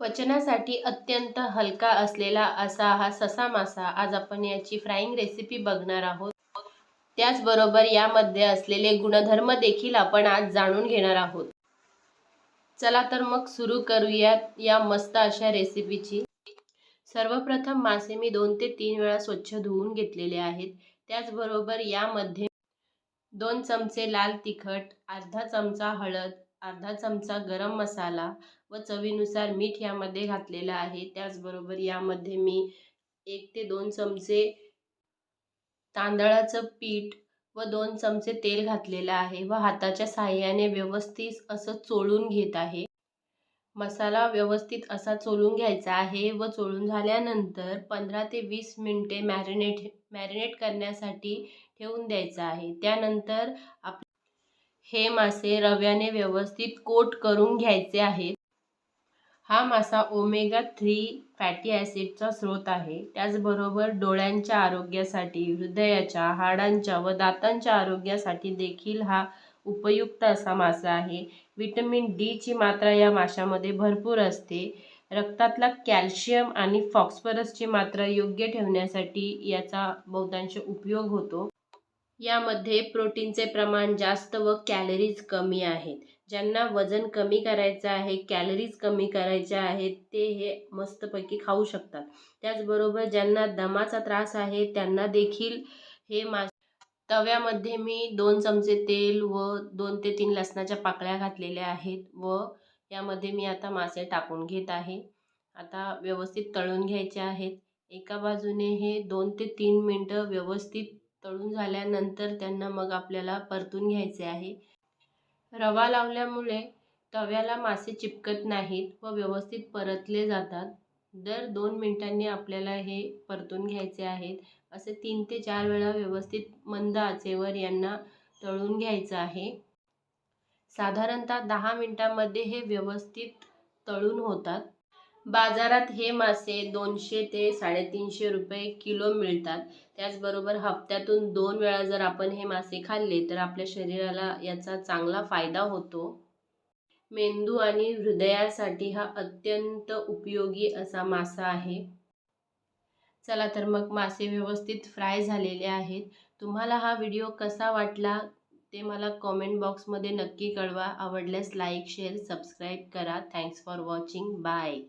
पचनासाठी अत्यंत हलका असलेला असा हा ससा मासा आज आपण याची फ्राईंग रेसिपी बघणार आहोत. त्याचबरोबर यामध्ये असलेले गुणधर्म देखील आपण आज जाणून घेणार आहोत. चला तर मग सुरू करूयात या मस्त अशा रेसिपीची सर्वप्रथम मासे मी दोन ते तीन वेळा स्वच्छ धुवून घेतलेले आहेत. त्याचबरोबर यामध्ये दोन चमचे लाल तिखट अर्धा चमचा हळद अर्धा चमचा गरम मसाला व चवीनुसार मीठ यामध्ये घातलेलं आहे. त्याचबरोबर यामध्ये मी एक ते दोन चमचे तांदळाचं पीठ व दोन चमचे तेल घातलेलं आहे व हाताच्या साह्याने व्यवस्थित असं चोळून घेत आहे. मसाला व्यवस्थित असा चोळून घ्यायचा आहे व चोळून झाल्यानंतर पंधरा ते वीस मिनटे मॅरिनेट मॅरिनेट करण्यासाठी ठेवून द्यायचं आहे. त्यानंतर आप हे मासे रव्याने व्यवस्थित कोट करून घ्यायचे आहेत. हा मासा ओमेगा थ्री फॅटी ॲसिडचा स्रोत आहे. त्याचबरोबर डोळ्यांच्या आरोग्यासाठी हृदयाच्या हाडांच्या व दातांच्या आरोग्यासाठी देखील हा उपयुक्त असा मासा आहे. विटमिन डीची मात्रा या माशामध्ये भरपूर असते. रक्तातला कॅल्शियम आणि फॉस्फरसची मात्रा योग्य ठेवण्यासाठी याचा बहुतांश उपयोग होतो. यामध्ये प्रोटीनचे प्रमाण जास्त व कॅलरीज कमी आहेत. ज्यांना वजन कमी करायचं आहे कॅलरीज कमी करायच्या आहेत ते हे मस्तपैकी खाऊ शकतात. त्याचबरोबर ज्यांना दमाचा त्रास आहे त्यांना देखील हे मा तव्यामध्ये मी दोन चमचे तेल व दोन ते तीन लसणाच्या पाकळ्या घातलेल्या आहेत व यामध्ये मी आता मासे टाकून घेत आहे. आता व्यवस्थित तळून घ्यायचे आहेत. एका बाजूने हे दोन ते तीन मिनटं व्यवस्थित तळून झाल्यानंतर त्यांना मग आपल्याला परतून घ्यायचे आहे. रवा लावल्यामुळे तव्याला मासे चिपकत नाहीत व व्यवस्थित परतले जातात. दर दोन मिनटांनी आपल्याला हे परतून घ्यायचे आहेत असे तीन ते चार वेळा व्यवस्थित मंद आचेवर यांना तळून घ्यायचं आहे. साधारणतः दहा मिनटामध्ये हे व्यवस्थित तळून होतात. बाजारात हे मासे दोनशे ते साडेतीनशे रुपये किलो मिळतात. त्याचबरोबर हप्त्यातून दोन वेळा जर आपण हे मासे खाल्ले तर आपल्या शरीराला याचा चांगला फायदा होतो. मेंदू आणि हृदयासाठी हा अत्यंत उपयोगी असा मासा आहे. चला तर मग मासे व्यवस्थित फ्राय झालेले आहेत. तुम्हाला हा व्हिडिओ कसा वाटला ते मला कॉमेंट बॉक्समध्ये नक्की कळवा. आवडल्यास लाईक शेअर सबस्क्राईब करा. Thanks for watching bye